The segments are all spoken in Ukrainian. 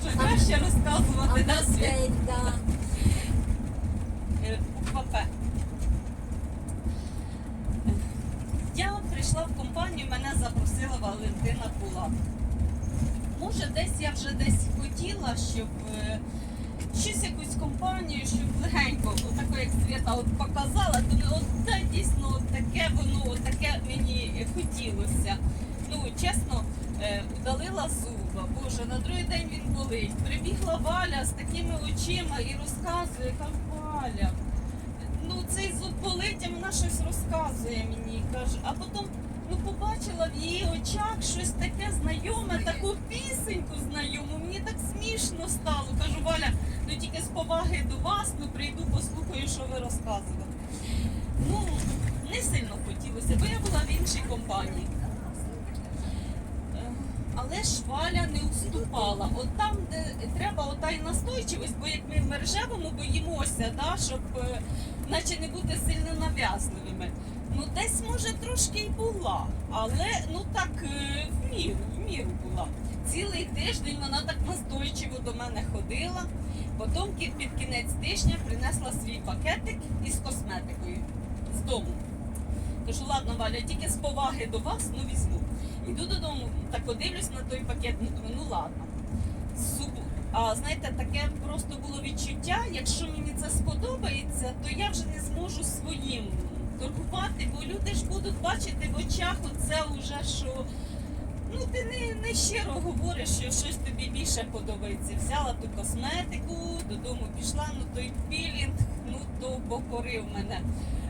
Вже краще розказувати на світ. Е. Я прийшла в компанію, мене запросила Валентина Кула. Може, десь я вже десь хотіла, щоб е, щось якусь компанію, щоб легенько, отако як Свята от показала, думаю, от та дійсно от таке воно, от таке мені хотілося. Ну, чесно, е, удалила зуба. Боже, на другий день він болить. Прибігла Валя з такими очима і розказує, каже, Валя. Ну, цей зуб болить, а вона щось розказує мені. каже. А потім ну, побачила в її очах щось таке знайоме, таку пісеньку знайому. Мені так смішно стало. Кажу, Валя, ну тільки з поваги до вас, ну прийду, послухаю, що ви розказували. Ну, не сильно хотілося, бо я була в іншій компанії. Але ж Валя не уступала. От там, де треба ота й настойчивість, бо як ми в мережевому боїмося, да, щоб е, наче не бути сильно нав'язливими. Ну, десь може трошки й була, але ну так е, в міру, в міру була. Цілий тиждень вона так настойчиво до мене ходила. Потім під кінець тижня принесла свій пакетик із косметикою з дому. Кажу, ладно, Валя, тільки з поваги до вас, ну візьму. Іду додому, так подивлюсь на той пакет, ну думаю, ну ладно. Субу. А знаєте, таке просто було відчуття, якщо мені це сподобається, то я вже не зможу своїм торгувати, бо люди ж будуть бачити в очах оце уже, що ну ти не, не щиро говориш, що щось тобі більше подобається. Взяла ту косметику, додому пішла, ну той пілінг, ну то покорив мене.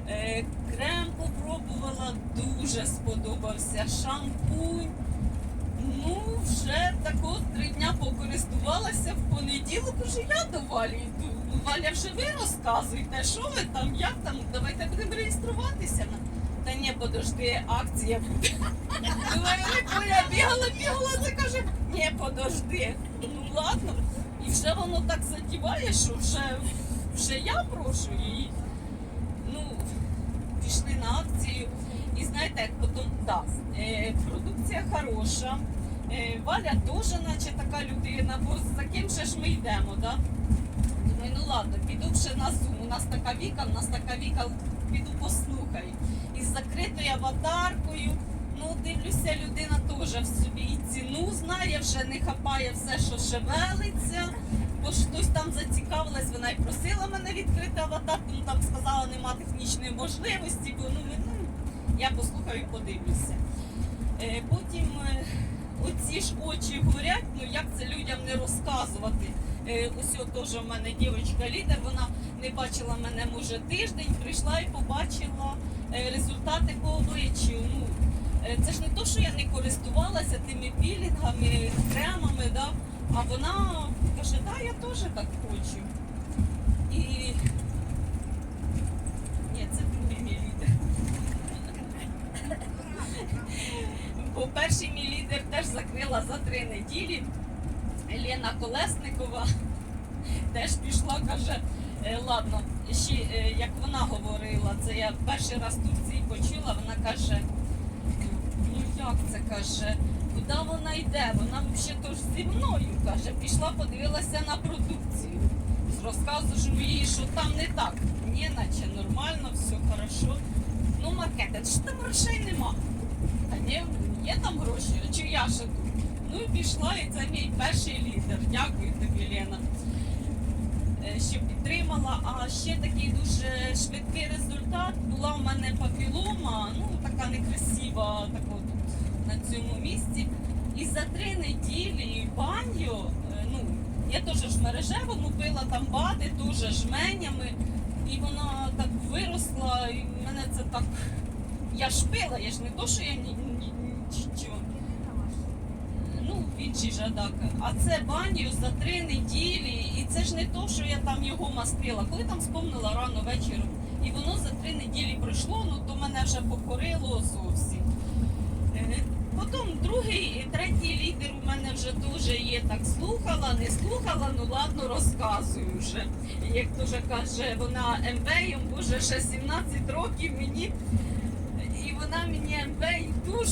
Е, крем попробувала, дуже сподобався. Шампунь. Ну, вже так от три дня покористувалася в понеділок, уже я до Валі йду. Валя, вже ви розказуйте, що ви там, як там, давайте будемо реєструватися. Та ні, подожди, акція буде. Я бігала, бігала, це каже, ні, подожди. Ну ладно. І вже воно так задіває, що вже, вже я прошу її. На. І знаєте, як потім, да, е, продукція хороша. Е, Валя теж наче така людина, бо за ким же ж ми йдемо, да? Думаю, ну ладно, піду ще на Zoom. У нас така віка, у нас така віка, піду послухаю. Із закритою аватаркою. Ну, дивлюся, людина теж в собі і ціну знає, вже не хапає все, що шевелиться. Бо ж хтось там зацікавилась, вона й просила мене відкрити аватарку, ну там сказала, нема технічної можливості, бо ну, ну я послухаю і подивлюся. Е, потім е, оці ж очі горять, ну як це людям не розказувати. Е, ось теж у мене дівчинка лідер, вона не бачила мене, може, тиждень, прийшла і побачила результати по обличчю. Ну, це ж не то, що я не користувалася тими пілінгами, кремами, да? А вона каже, да, я теж так хочу. І ні, це другий мій лідер. Бо перший мій лідер теж закрила за три неділі. Лена Колесникова теж пішла, каже, «Е, ладно, ще е, як вона говорила, це я перший раз в Турції почула, вона каже, ну як це каже, куди вона йде? Вона взагалі зі мною каже, пішла, подивилася на продукцію. Розказую їй, що там не так. Ні, наче нормально, все хорошо. Ну, маркетинг, що там грошей нема. Та ні, є там гроші, а чи я ще тут? Ну і пішла, і це мій перший лідер. Дякую тобі, Лена, е, що підтримала. А ще такий дуже швидкий результат. Була у мене папілома, ну така некрасива, така от на цьому місці. І за три неділі баню, е, ну, я теж ж мережевому пила там бади, теж жменями. І вона так виросла, і мене це так. Я ж пила, я ж не то, що я ні, ні, нічого. Ну, в жадак. А це баню за три неділі. І це ж не то, що я там його мастила. Коли там спомнила рано вечором. І воно за три неділі пройшло, ну то мене вже покорило зовсім. Потім другий третій лідер у мене вже дуже є. Так слухала, не слухала, ну ладно, розказую вже. Як дуже каже, вона МВ, боже, ще 17 років мені. І вона мені МВ і душ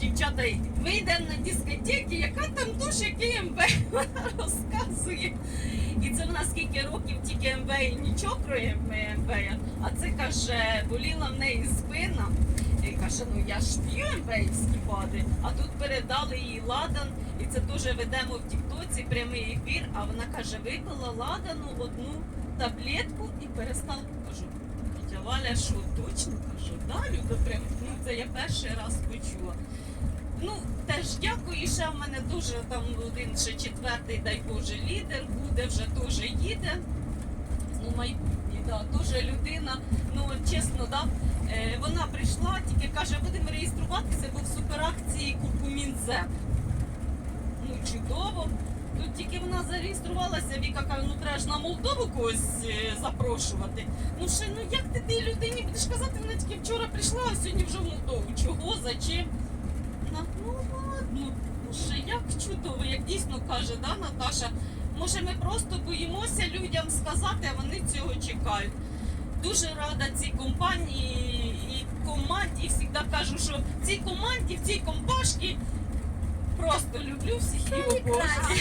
дівчата, вийдемо на дискотеки, яка там душ, який МВ вона розказує. І це вона скільки років тільки МВ і нічого кроє МВ. А це каже, боліла в неї спина. І каже, ну я ж п'ю МВівські бади, а тут передали їй ладан, і це теж ведемо в Тіктоці прямий ефір. А вона каже, випила ладану одну таблетку і перестала. Кажу, тетя Валя, що точно кажу, да, прям ну це я перший раз почула. Ну, теж дякую. Ще в мене дуже там один ще четвертий, дай Боже, лідер буде, вже теж їде. Ну, майбутній, да, теж людина, ну чесно, да, е, вона прийшла, тільки каже, будемо реєструватися, бо в суперакції Куркумін З. Ну, чудово. Тут тільки вона зареєструвалася, Віка каже, ну треба ж на Молдову когось е, запрошувати. Ну ще ну як ти тій людині будеш казати, вона тільки вчора прийшла, а сьогодні вже в Молдову. Чого? Зачем? На- Ну ладно, ну ще як чудово, як дійсно каже, да, Наташа. Може, ми просто боїмося людям сказати, а вони цього чекають. Дуже рада цій компанії і команді. І завжди кажу, що цій команді, в цій компашці просто люблю всіх і обожнюю.